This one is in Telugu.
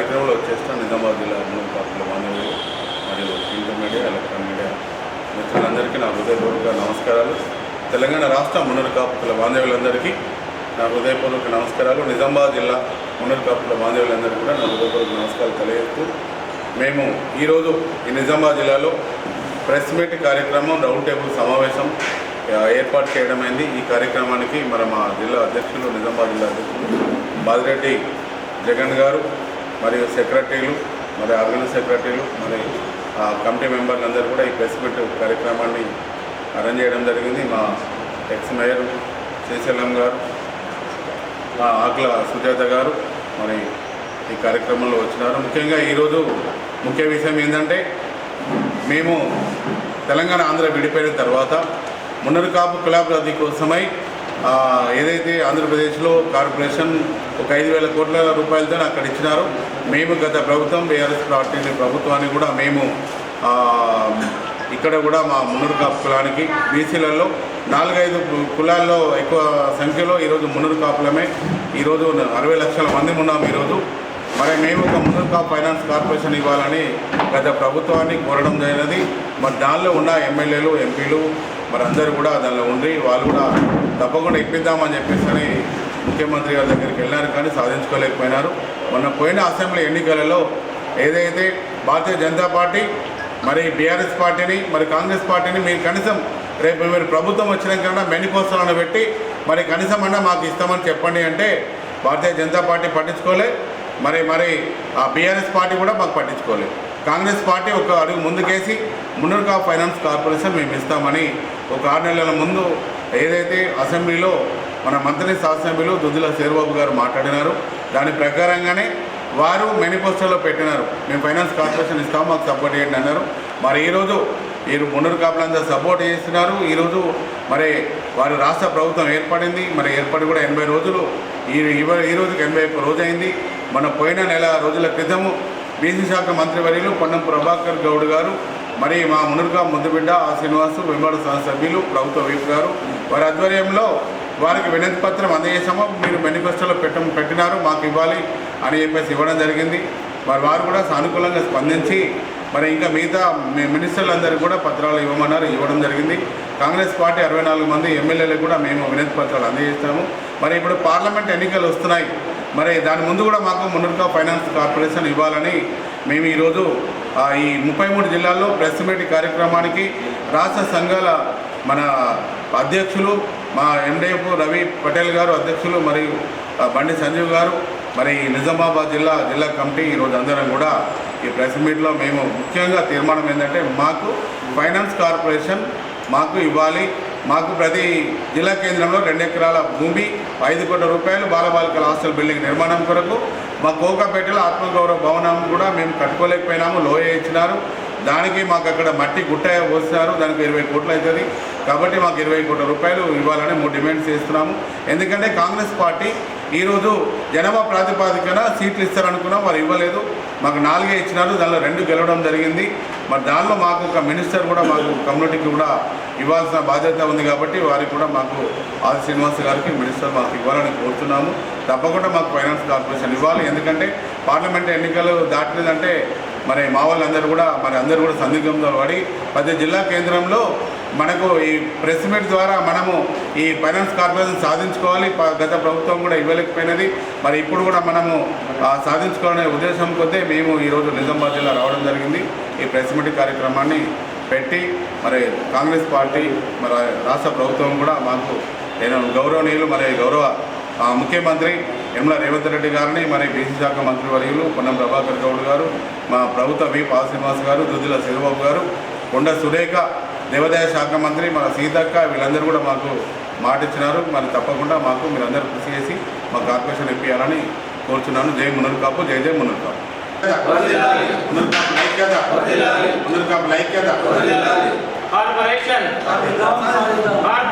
కార్యక్రమంలో వచ్చేస్తాం నిజామాబాద్ జిల్లా మున్నూరు కాపుల మానవులు మరియు ప్రింట్ మీడియా ఎలక్ట్రానిక్ మీడియా. మిత్రులందరికీ నా హృదయపూర్వక నమస్కారాలు. తెలంగాణ రాష్ట్ర మునరుకాపుల కాపుల బాంధవ్యులందరికీ నా హృదయపూర్వక నమస్కారాలు. నిజామాబాద్ జిల్లా మునరుకాపుల కాపుల బాంధవ్యులందరికీ కూడా నా హృదయపూర్వక నమస్కారాలు తెలియజేస్తూ మేము ఈరోజు ఈ నిజామాబాద్ జిల్లాలో ప్రెస్ మీట్ కార్యక్రమం రౌండ్ టేబుల్ సమావేశం ఏర్పాటు చేయడమైంది ఈ కార్యక్రమానికి మన మా జిల్లా అధ్యక్షులు నిజామాబాద్ జిల్లా అధ్యక్షులు బాదిరెడ్డి జగన్ గారు మరియు సెక్రటరీలు మరి ఆర్గనైజ్ సెక్రటరీలు మరి ఆ కమిటీ మెంబర్లందరూ కూడా ఈ ప్రెస్ మీట్ కార్యక్రమాన్ని అరేంజ్ చేయడం జరిగింది. మా ఎక్స్ మేయర్ శ్రీశైలం గారు మా ఆకుల సుజాత గారు మరి ఈ కార్యక్రమంలో వచ్చినారు. ముఖ్యంగా ఈరోజు ముఖ్య విషయం ఏంటంటే మేము తెలంగాణ ఆంధ్ర విడిపోయిన తర్వాత మున్నరు కాపు కులాభివృద్ధి కోసమై ఏదైతే ఆంధ్రప్రదేశ్లో కార్పొరేషన్ ఒక ఐదు వేల కోట్ల రూపాయలతో అక్కడ ఇచ్చినారు మేము గత ప్రభుత్వం బీఆర్ఎస్ పార్టీ ప్రభుత్వాన్ని కూడా మేము ఇక్కడ కూడా మా మున్నూరు కులానికి బీసీలలో నాలుగైదు కులాల్లో ఎక్కువ సంఖ్యలో ఈరోజు మునురు కాపులమే ఈరోజు అరవై లక్షల మంది ఉన్నాం ఈరోజు. మరి మేము ఒక మున్నూరు ఫైనాన్స్ కార్పొరేషన్ ఇవ్వాలని గత ప్రభుత్వాన్ని కోరడం జరిగినది. మరి దానిలో ఉన్న ఎమ్మెల్యేలు ఎంపీలు మరి అందరూ కూడా దానిలో ఉండి వాళ్ళు కూడా తప్పకుండా ఇప్పిద్దామని చెప్పేసి అని ముఖ్యమంత్రి గారి దగ్గరికి వెళ్ళారు కానీ సాధించుకోలేకపోయినారు. మొన్న పోయిన అసెంబ్లీ ఎన్నికలలో ఏదైతే భారతీయ జనతా పార్టీ మరి బీఆర్ఎస్ పార్టీని మరి కాంగ్రెస్ పార్టీని మీరు కనీసం రేపు మీరు ప్రభుత్వం వచ్చినాకన్నా మేనిఫెస్టోలను పెట్టి మరి కనీసం అన్నా మాకు ఇస్తామని చెప్పండి అంటే భారతీయ జనతా పార్టీ పట్టించుకోలే. మరి మరి ఆ బీఆర్ఎస్ పార్టీ కూడా మాకు పట్టించుకోలేదు కాంగ్రెస్ పార్టీ ఒక అడుగు ముందుకేసి మున్నూరుకా ఫైనాన్స్ కార్పొరేషన్ మేము ఇస్తామని ఒక ఆరు నెలల ముందు ఏదైతే అసెంబ్లీలో మన మంత్రి శాసనసభ్యులు దుద్దుల శేర్బాబు గారు మాట్లాడినారు దాని ప్రకారంగానే వారు మేనిఫెస్టోలో పెట్టినారు. మేము ఫైనాన్స్ కార్పొరేషన్ ఇస్తాం మాకు సపోర్ట్ చేయండి అన్నారు. మరి ఈరోజు వీరు మున్నూరు కాపులందరూ సపోర్ట్ చేస్తున్నారు. ఈరోజు మరి వారి రాష్ట్ర ప్రభుత్వం ఏర్పడింది. మరి ఏర్పడి కూడా ఎనభై రోజులు ఈ ఈ రోజుకి ఎనభై ఒక్క రోజు అయింది మన పోయిన నెల రోజుల క్రితము బీసీ శాఖ మంత్రివర్యులు పొన్నం ప్రభాకర్ గౌడ్ గారు మరి మా మునురుగా ముద్దుబిడ్డ ఆ శ్రీనివాసు సహ సభ్యులు ప్రభుత్వ వీప్ గారు. వారి ఆధ్వర్యంలో వారికి వినతి పత్రం అందజేసాము మీరు మేనిఫెస్టోలో పెట్ట పెట్టినారు మాకు ఇవ్వాలి అని చెప్పేసి ఇవ్వడం జరిగింది. మరి వారు కూడా సానుకూలంగా స్పందించి మరి ఇంకా మిగతా మినిస్టర్లందరికీ కూడా పత్రాలు ఇవ్వమన్నారు ఇవ్వడం జరిగింది. కాంగ్రెస్ పార్టీ అరవై నాలుగు మంది ఎమ్మెల్యేలకు కూడా మేము వినతి పత్రాలు అందజేస్తాము. మరి ఇప్పుడు పార్లమెంట్ ఎన్నికలు వస్తున్నాయి. మరి దాని ముందు కూడా మాకు మునుర్గా ఫైనాన్స్ కార్పొరేషన్ ఇవ్వాలని మేము ఈరోజు ఈ ముప్పై మూడు జిల్లాల్లో ప్రెస్ మీట్ కార్యక్రమానికి రాష్ట్ర సంఘాల మన అధ్యక్షులు మా ఎండిఎఫ్ రవి పటేల్ గారు అధ్యక్షులు మరియు బండి సంజీవ్ గారు మరి నిజామాబాద్ జిల్లా జిల్లా కమిటీ ఈరోజు అందరం కూడా ఈ ప్రెస్ మీట్లో మేము ముఖ్యంగా తీర్మానం ఏంటంటే మాకు ఫైనాన్స్ కార్పొరేషన్ మాకు ఇవ్వాలి. మాకు ప్రతి జిల్లా కేంద్రంలో రెండు ఎకరాల భూమి ఐదు కోట్ల రూపాయలు బాలబాలికల హాస్టల్ బిల్డింగ్ నిర్మాణం కొరకు మా కోకాపేటలో ఆత్మగౌరవ భవనం కూడా మేము కట్టుకోలేకపోయినాము లోయ ఇచ్చినారు. దానికి మాకు అక్కడ మట్టి గుట్ట పోసినారు దానికి ఇరవై కోట్లు అవుతుంది. కాబట్టి మాకు ఇరవై కోట్ల రూపాయలు ఇవ్వాలని మేము డిమాండ్ చేస్తున్నాము. ఎందుకంటే కాంగ్రెస్ పార్టీ ఈరోజు జనాభా ప్రాతిపాదికన సీట్లు ఇస్తారనుకున్నాం వారు ఇవ్వలేదు. మాకు నాలుగే ఇచ్చినారు దానిలో రెండు గెలవడం జరిగింది. మరి దానిలో మాకు ఒక మినిస్టర్ కూడా మాకు కమ్యూనిటీకి కూడా ఇవ్వాల్సిన బాధ్యత ఉంది కాబట్టి వారికి కూడా మాకు ఆది శ్రీనివాస్ గారికి మినిస్టర్ మాకు ఇవ్వాలని కోరుతున్నాము. తప్పకుండా మాకు ఫైనాన్స్ కార్పొరేషన్ ఇవ్వాలి. ఎందుకంటే పార్లమెంట్ ఎన్నికలు దాటినదంటే మరి మా వాళ్ళందరూ కూడా మరి అందరూ కూడా సందిగ్ధంలో పడి ప్రతి జిల్లా కేంద్రంలో మనకు ఈ ప్రెస్ మీట్ ద్వారా మనము ఈ ఫైనాన్స్ కార్పొరేషన్ సాధించుకోవాలి. గత ప్రభుత్వం కూడా ఇవ్వలేకపోయినది. మరి ఇప్పుడు కూడా మనము సాధించుకోవాలనే ఉద్దేశం కొద్దీ మేము ఈరోజు నిజామాబాద్ జిల్లా రావడం జరిగింది. ఈ ప్రెస్ మీట్ కార్యక్రమాన్ని పెట్టి మరి కాంగ్రెస్ పార్టీ మరి రాష్ట్ర ప్రభుత్వం కూడా మాకు నేను గౌరవనీయులు మరి గౌరవ ముఖ్యమంత్రి యనమల రేవంత్ రెడ్డి గారిని మరి బీసీ శాఖ మంత్రి వర్యులు పొన్నం ప్రభాకర్ గౌడ్ గారు మా ప్రభుత్వ వి పాల్ శ్రీనివాస్ గారు దుద్దిల శివబాబు గారు కొండ సురేఖ దేవాదాయ శాఖ మంత్రి మన సీతక్క వీళ్ళందరూ కూడా మాకు మాట ఇచ్చినారు మరి తప్పకుండా మాకు మీరందరూ కృషి చేసి మా కార్పొరేషన్ ఇప్పించాలని కోరుచున్నాను. జై మునర్ కాపు జై జై మునర్ కాపు మునర్ కాపు లైక్యత మునర్ కాపు లైక్యత కార్పొరేషన్ కార్పొరేషన్ కార్పొరేషన్